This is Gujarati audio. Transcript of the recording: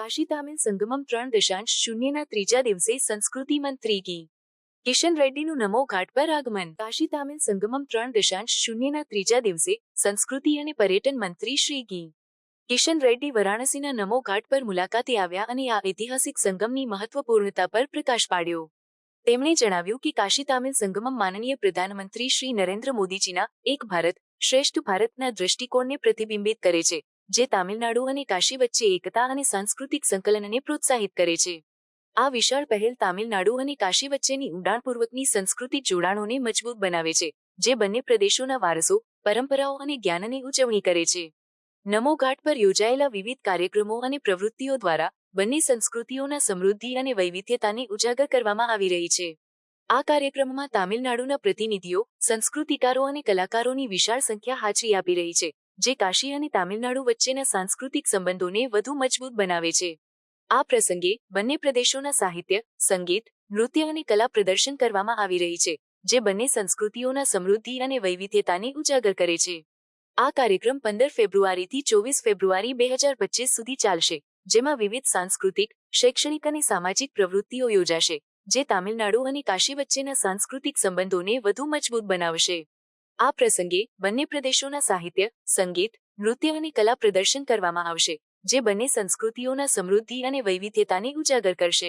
કાશી તામિલ સંગમમ ત્રણ દશાંશ શૂન્યના ત્રીજા દિવસે સંસ્કૃતિ મંત્રી કી. કિશન રેડ્ડીનું નમો ઘાટ પર આગમન. કાશી તામિલ સંગમમ ત્રણ દશાંશ શૂન્યના ત્રીજા દિવસે સંસ્કૃતિ અને પર્યટન મંત્રી શ્રી ગી કિશન રેડ્ડી વારાણસીના નમો ઘાટ પર મુલાકાતે આવ્યા અને આ ઐતિહાસિક સંગમની મહત્વપૂર્ણતા પર પ્રકાશ પાડ્યો. તેમણે જણાવ્યું કે કાશી તામિલ સંગમમ માનનીય પ્રધાનમંત્રી શ્રી નરેન્દ્ર મોદીજીના એક ભારત શ્રેષ્ઠ ભારતના દૃષ્ટિકોણને પ્રતિબિંબિત કરે છે. જે તામિલનાડુ અને કાશી વચ્ચે એકતા અને સાંસ્કૃતિક સંકલનને પ્રોત્સાહિત કરે છે. આ વિશાળ પહેલ તામિલનાડુ અને કાશી વચ્ચેની ઊંડાણપૂર્વકની સંસ્કૃતિક જોડાણોને મજબૂત બનાવે છે, જે બંને પ્રદેશોના વારસો, પરંપરાઓ અને જ્ઞાનની ઉજવણી કરે છે. નમો ઘાટ પર યોજાયેલા વિવિધ કાર્યક્રમો અને પ્રવૃત્તિઓ દ્વારા બંને સંસ્કૃતિઓના સમૃદ્ધિ અને વૈવિધ્યતાને ઉજાગર કરવામાં આવી રહી છે. આ કાર્યક્રમમાં તામિલનાડુના પ્રતિનિધિઓ, સંસ્કૃતિકારો અને કલાકારોની વિશાળ સંખ્યા હાજરી આપી રહી છે. જે કાશી અને તામિલનાડુ વચ્ચેના સાંસ્કૃતિક સંબંધોને વધુ મજબૂત બનાવે છે. આ પ્રસંગે બંને પ્રદેશોના સાહિત્ય, સંગીત, નૃત્ય અને કલા પ્રદર્શન કરવામાં આવી રહી છે, જે બંને સંસ્કૃતિઓના સમૃદ્ધિ અને વૈવિધ્યતાને ઉજાગર કરે છે. આ કાર્યક્રમ પંદર ફેબ્રુઆરીથી ચોવીસ ફેબ્રુઆરી બે હજાર પચીસ સુધી ચાલશે, જેમાં વિવિધ સાંસ્કૃતિક, શૈક્ષણિક અને સામાજિક પ્રવૃત્તિઓ યોજાશે, જે તામિલનાડુ અને કાશી વચ્ચેના સાંસ્કૃતિક સંબંધોને વધુ મજબૂત બનાવશે. આ પ્રસંગે બંને પ્રદેશોના સાહિત્ય, સંગીત, નૃત્ય અને કલા પ્રદર્શન કરવામાં આવશે, જે બંને સંસ્કૃતિઓના સમૃદ્ધિ અને વૈવિધ્યતાને ઉજાગર કરશે.